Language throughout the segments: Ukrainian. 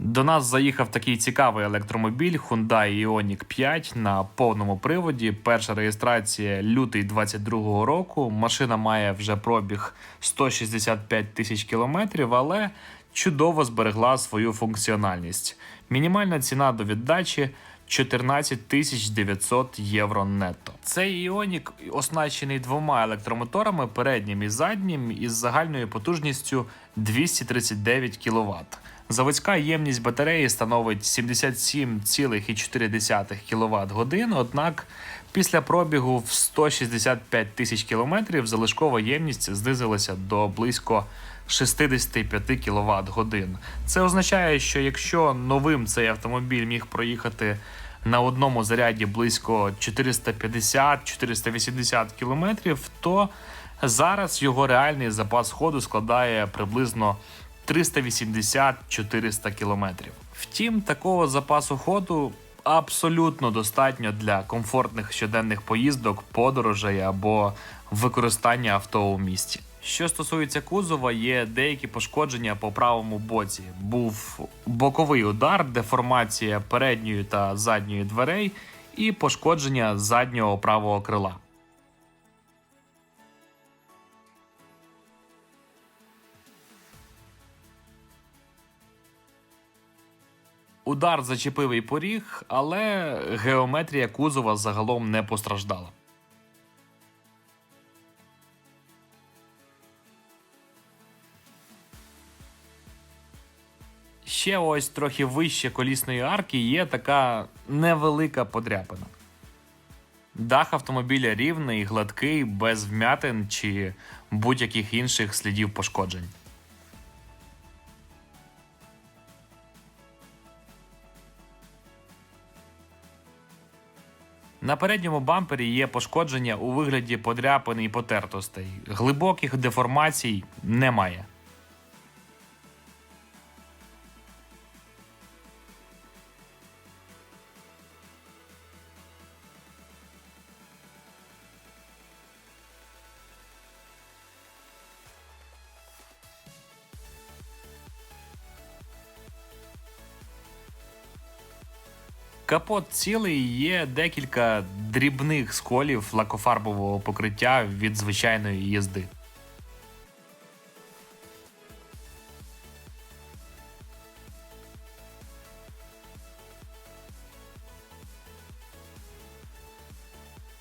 До нас заїхав такий цікавий електромобіль Hyundai Ioniq 5 на повному приводі. Перша реєстрація лютий 22-го року. Машина має вже пробіг 165 тисяч кілометрів, але чудово зберегла свою функціональність. Мінімальна ціна до віддачі 14 тисяч 900 євро нетто. Цей Ioniq оснащений двома електромоторами, переднім і заднім, із загальною потужністю 239 кВт. Заводська ємність батареї становить 77,4 кВт годин, однак після пробігу в 165 тисяч кілометрів залишкова ємність знизилася до близько 65 кВт годин. Це означає, що якщо новим цей автомобіль міг проїхати на одному заряді близько 450-480 кілометрів, то зараз його реальний запас ходу складає приблизно 380-400 кілометрів. Втім, такого запасу ходу абсолютно достатньо для комфортних щоденних поїздок, подорожей або використання авто у місті. Що стосується кузова, є деякі пошкодження по правому боці. Був боковий удар, деформація передньої та задньої дверей і пошкодження заднього правого крила. Удар зачепив і поріг, але геометрія кузова загалом не постраждала. Ще ось трохи вище колісної арки є така невелика подряпина. Дах автомобіля рівний, гладкий, без вмятин чи будь-яких інших слідів пошкоджень. На передньому бампері є пошкодження у вигляді подряпин і потертостей. Глибоких деформацій немає. Капот цілий є декілька дрібних сколів лакофарбового покриття від звичайної їзди.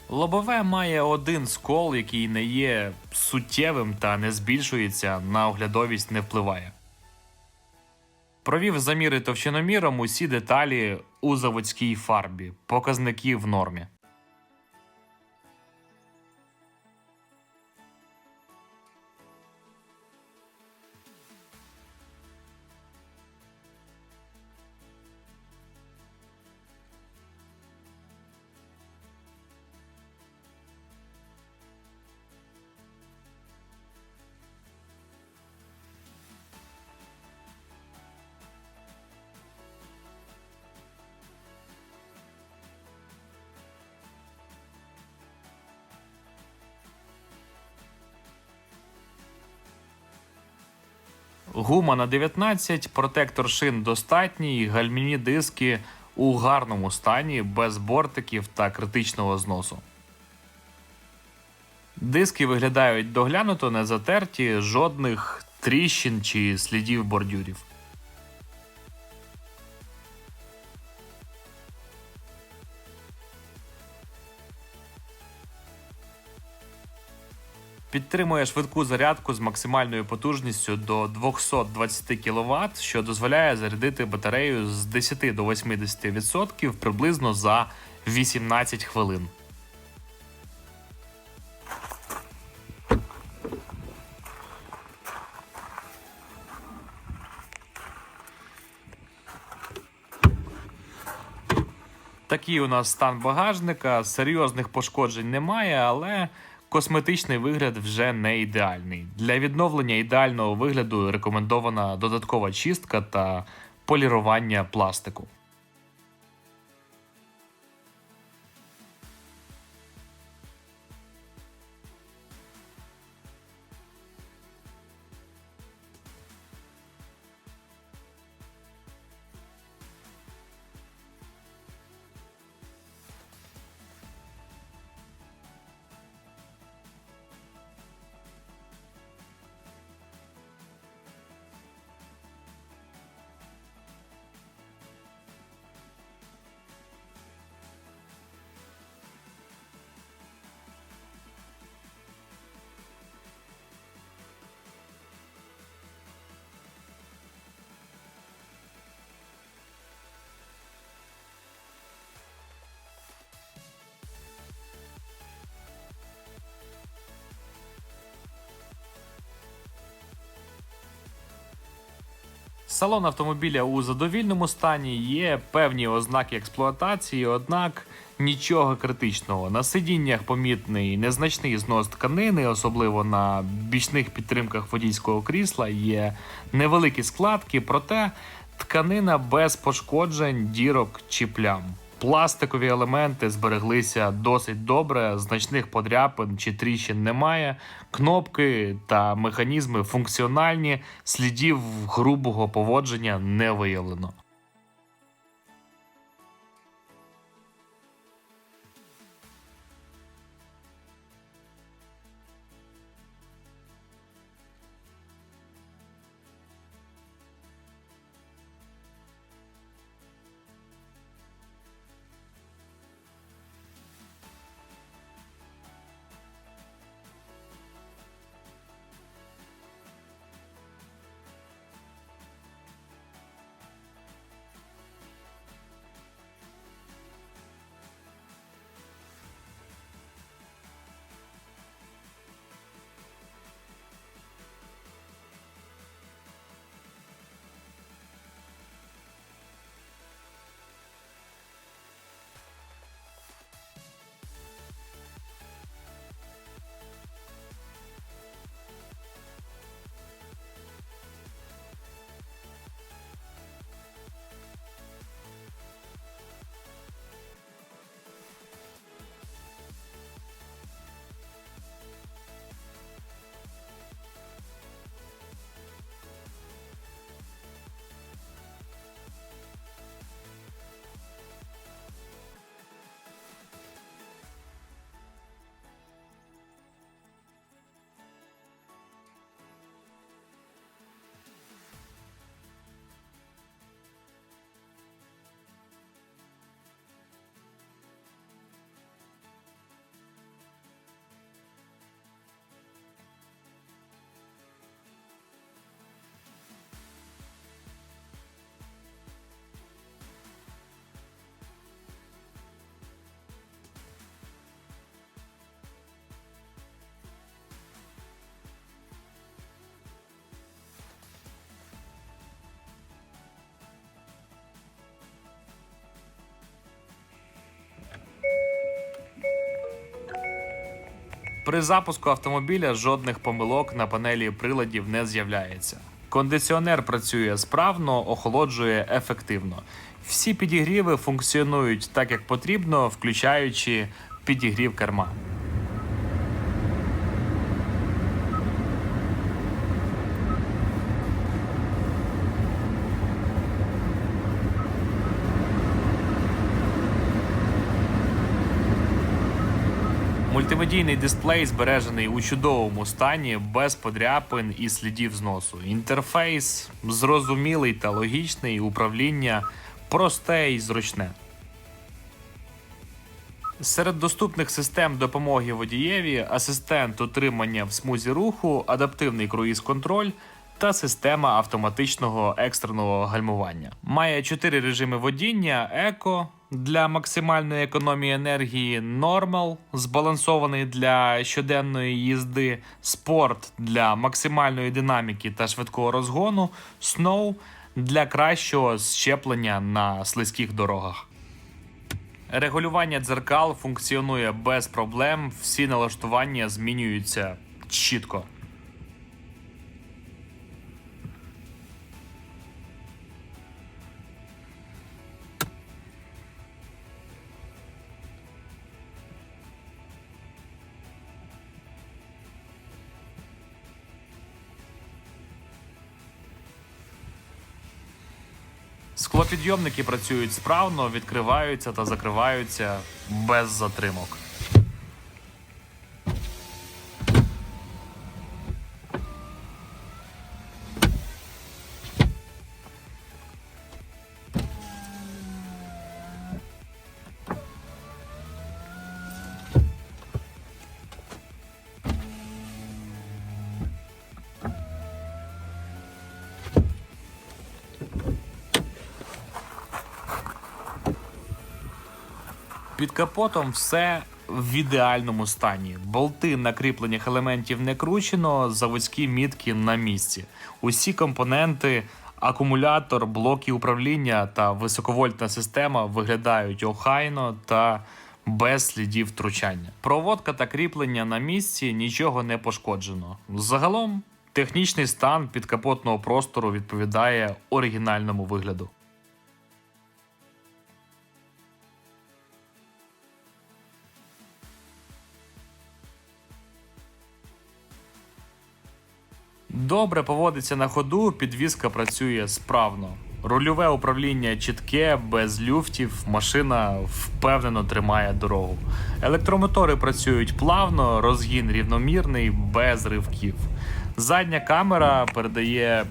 Лобове має один скол, який не є суттєвим та не збільшується, на оглядовість не впливає. Провів заміри товщиноміром усі деталі у заводській фарбі. Показники в нормі. Гума на 19, протектор шин достатній, гальмівні диски у гарному стані, без бортиків та критичного зносу. Диски виглядають доглянуто, не затерті, жодних тріщин чи слідів бордюрів. Підтримує швидку зарядку з максимальною потужністю до 220 кВт, що дозволяє зарядити батарею з 10 до 80% приблизно за 18 хвилин. Такий у нас стан багажника. Серйозних пошкоджень немає, але косметичний вигляд вже не ідеальний. Для відновлення ідеального вигляду рекомендована додаткова чистка та полірування пластику. Салон автомобіля у задовільному стані є певні ознаки експлуатації, однак нічого критичного. На сидіннях помітний незначний знос тканини, особливо на бічних підтримках водійського крісла, є невеликі складки, проте тканина без пошкоджень, дірок чи плям. Пластикові елементи збереглися досить добре, значних подряпин чи тріщин немає. Кнопки та механізми функціональні, слідів грубого поводження не виявлено. При запуску автомобіля жодних помилок на панелі приладів не з'являється. Кондиціонер працює справно, охолоджує ефективно. Всі підігріви функціонують так, як потрібно, включаючи підігрів керма. Мультимедійний дисплей збережений у чудовому стані, без подряпин і слідів зносу. Інтерфейс зрозумілий та логічний, управління просте і зручне. Серед доступних систем допомоги водієві асистент утримання в смузі руху, адаптивний круїз-контроль та система автоматичного екстреного гальмування. Має чотири режими водіння: еко для максимальної економії енергії, нормал збалансований для щоденної їзди, спорт для максимальної динаміки та швидкого розгону, сноу для кращого щеплення на слизьких дорогах. Регулювання дзеркал функціонує без проблем, всі налаштування змінюються чітко. Склопідйомники працюють справно, відкриваються та закриваються без затримок. Під капотом все в ідеальному стані. Болти на кріпленнях елементів не кручено, заводські мітки на місці. Усі компоненти Акумулятор, блоки управління та високовольтна система виглядають охайно та без слідів втручання. Проводка та кріплення на місці нічого не пошкоджено. Загалом, технічний стан підкапотного простору відповідає оригінальному вигляду. Добре поводиться на ходу, підвізка працює справно. Рульове управління чітке, без люфтів, машина впевнено тримає дорогу. Електромотори працюють плавно, розгін рівномірний, без ривків. Задня камера передає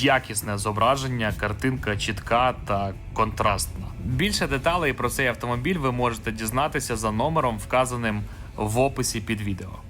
якісне зображення, картинка чітка та контрастна. Більше деталей про цей автомобіль ви можете дізнатися за номером, вказаним в описі під відео.